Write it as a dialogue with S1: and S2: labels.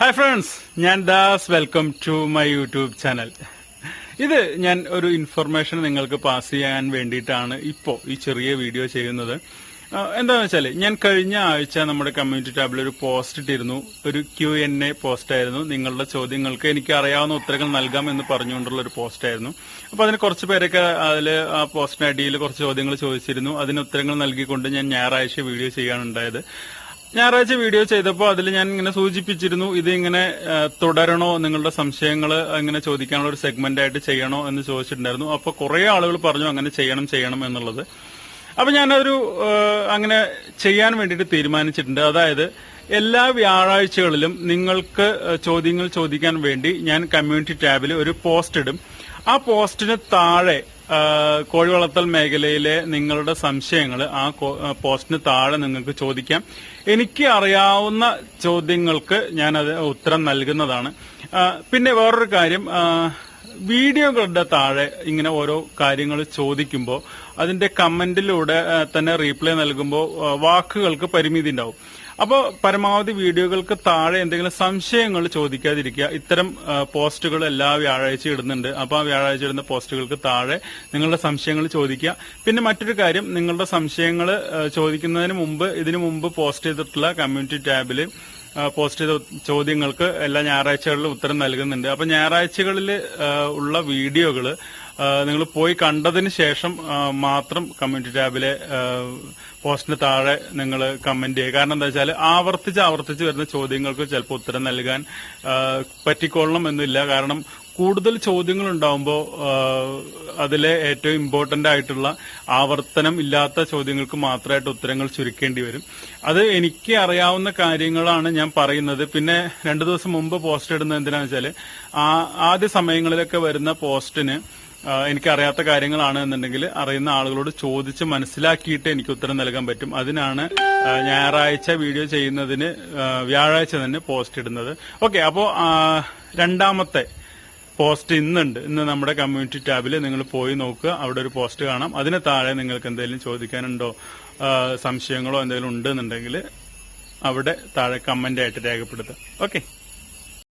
S1: Hi friends ഞാൻ Das. Welcome to my YouTube channel ഇത് ഞാൻ ഒരു ഇൻഫർമേഷൻ നിങ്ങൾക്ക് പാസ് ചെയ്യാൻ വേണ്ടിയിട്ടാണ് ഇപ്പോൾ ഈ ചെറിയ വീഡിയോ ചെയ്യുന്നത്. എന്താണെന്ന് വെച്ചാൽ ഞാൻ കഴിഞ്ഞ ആഴ്ച നമ്മുടെ കമ്മ്യൂണിറ്റി ടാബിൽ ഒരു പോസ്റ്റ് ഇട്ടിരുന്നു. ഒരു ക്യു എൻ എ പോസ്റ്റ് ആയിരുന്നു. നിങ്ങളുടെ ചോദ്യങ്ങൾക്ക് എനിക്ക് അറിയാവുന്ന ഉത്തരങ്ങൾ നൽകാം എന്ന് പറഞ്ഞുകൊണ്ടുള്ള ഒരു പോസ്റ്റ് ആയിരുന്നു. അപ്പോൾ അതിന് കുറച്ച് പേരൊക്കെ അതിൽ ആ പോസ്റ്റിന് അടിയിൽ കുറച്ച് ചോദ്യങ്ങൾ ചോദിച്ചിരുന്നു. അതിന് ഉത്തരങ്ങൾ നൽകിക്കൊണ്ട് ഞാൻ ഞായറാഴ്ച വീഡിയോ ചെയ്യാനുണ്ടായത്. ഞായറാഴ്ച വീഡിയോ ചെയ്തപ്പോൾ അതിൽ ഞാൻ ഇങ്ങനെ സൂചിപ്പിച്ചിരുന്നു ഇത് ഇങ്ങനെ തുടരണോ നിങ്ങളുടെ സംശയങ്ങൾ ഇങ്ങനെ ചോദിക്കാനുള്ള ഒരു സെഗ്മെന്റ് ആയിട്ട് ചെയ്യണോ എന്ന് ചോദിച്ചിട്ടുണ്ടായിരുന്നു. അപ്പോൾ കുറെ ആളുകൾ പറഞ്ഞു അങ്ങനെ ചെയ്യണം ചെയ്യണം എന്നുള്ളത്. അപ്പൊ ഞാനൊരു അങ്ങനെ ചെയ്യാൻ വേണ്ടിയിട്ട് തീരുമാനിച്ചിട്ടുണ്ട്. അതായത് എല്ലാ വ്യാഴാഴ്ചകളിലും നിങ്ങൾക്ക് ചോദ്യങ്ങൾ ചോദിക്കാൻ വേണ്ടി ഞാൻ കമ്മ്യൂണിറ്റി ടാബിൽ ഒരു പോസ്റ്റ് ഇടും. ആ പോസ്റ്റിന് താഴെ കോഴി വളർത്തൽ മേഖലയിലെ നിങ്ങളുടെ സംശയങ്ങൾ ആ പോസ്റ്റിന് താഴെ നിങ്ങൾക്ക് ചോദിക്കാം. എനിക്ക് അറിയാവുന്ന ചോദ്യങ്ങൾക്ക് ഞാൻ അത് ഉത്തരം നൽകുന്നതാണ്. പിന്നെ വേറൊരു കാര്യം വീഡിയോകളുടെ താഴെ ഇങ്ങനെ ഓരോ കാര്യങ്ങൾ ചോദിക്കുമ്പോൾ അതിന്റെ കമന്റിലൂടെ തന്നെ റീപ്ലൈ നൽകുമ്പോൾ വാക്കുകൾക്ക് പരിമിതി ഉണ്ടാവും. അപ്പോൾ പരമാവധി വീഡിയോകൾക്ക് താഴെ എന്തെങ്കിലും സംശയങ്ങൾ ചോദിക്കാതിരിക്കുക. ഇത്തരം പോസ്റ്റുകൾ എല്ലാ വ്യാഴാഴ്ച ഇടുന്നുണ്ട്. അപ്പോൾ ആ വ്യാഴാഴ്ച ഇടുന്ന പോസ്റ്റുകൾക്ക് താഴെ നിങ്ങളുടെ സംശയങ്ങൾ ചോദിക്കുക. പിന്നെ മറ്റൊരു കാര്യം നിങ്ങളുടെ സംശയങ്ങൾ ചോദിക്കുന്നതിന് മുമ്പ് ഇതിനു മുമ്പ് പോസ്റ്റ് ചെയ്തിട്ടുള്ള കമ്മ്യൂണിറ്റി ടാബിൽ പോസ്റ്റ് ചെയ്ത ചോദ്യങ്ങൾക്ക് എല്ലാ ഞായറാഴ്ചകളിലും ഉത്തരം നൽകുന്നുണ്ട്. അപ്പൊ ഞായറാഴ്ചകളിൽ ഉള്ള വീഡിയോകൾ നിങ്ങൾ പോയി കണ്ടതിന് ശേഷം മാത്രം കമ്മ്യൂണിറ്റി ടാബിലെ പോസ്റ്റിന് താഴെ നിങ്ങൾ കമന്റ് ചെയ്യുക. കാരണം എന്താ വെച്ചാൽ ആവർത്തിച്ച് ആവർത്തിച്ച് വരുന്ന ചോദ്യങ്ങൾക്ക് ചിലപ്പോൾ ഉത്തരം നൽകാൻ പറ്റിക്കൊള്ളണം എന്നില്ല. കാരണം കൂടുതൽ ചോദ്യങ്ങൾ ഉണ്ടാവുമ്പോൾ അതിലെ ഏറ്റവും ഇമ്പോർട്ടന്റ് ആയിട്ടുള്ള ആവർത്തനം ഇല്ലാത്ത ചോദ്യങ്ങൾക്ക് മാത്രമായിട്ട് ഉത്തരങ്ങൾ ചുരുക്കേണ്ടി വരും. അത് എനിക്ക് അറിയാവുന്ന കാര്യങ്ങളാണ് ഞാൻ പറയുന്നത്. പിന്നെ രണ്ടു ദിവസം മുമ്പ് പോസ്റ്റ് ഇടുന്നത് എന്തിനാണെന്ന് വെച്ചാൽ ആദ്യ സമയങ്ങളിലൊക്കെ വരുന്ന പോസ്റ്റിന് എനിക്കറിയാത്ത കാര്യങ്ങളാണ് എന്നുണ്ടെങ്കിൽ അറിയുന്ന ആളുകളോട് ചോദിച്ച് മനസ്സിലാക്കിയിട്ട് എനിക്ക് ഉത്തരം നൽകാൻ പറ്റും. അതിനാണ് ഞായറാഴ്ച വീഡിയോ ചെയ്യുന്നതിന് വ്യാഴാഴ്ച തന്നെ പോസ്റ്റ് ഇടുന്നത്. ഓക്കെ അപ്പോ രണ്ടാമത്തെ പോസ്റ്റ് ഇന്നുണ്ട്. ഇന്ന് നമ്മുടെ കമ്മ്യൂണിറ്റി ടാബിൽ നിങ്ങൾ പോയി നോക്കുക. അവിടെ ഒരു പോസ്റ്റ് കാണാം. അതിന് താഴെ നിങ്ങൾക്ക് എന്തെങ്കിലും ചോദിക്കാനുണ്ടോ സംശയങ്ങളോ എന്തെങ്കിലും ഉണ്ടെന്നുണ്ടെങ്കിൽ അവിടെ താഴെ കമന്റ് ആയിട്ട് രേഖപ്പെടുത്തുക. ഓക്കെ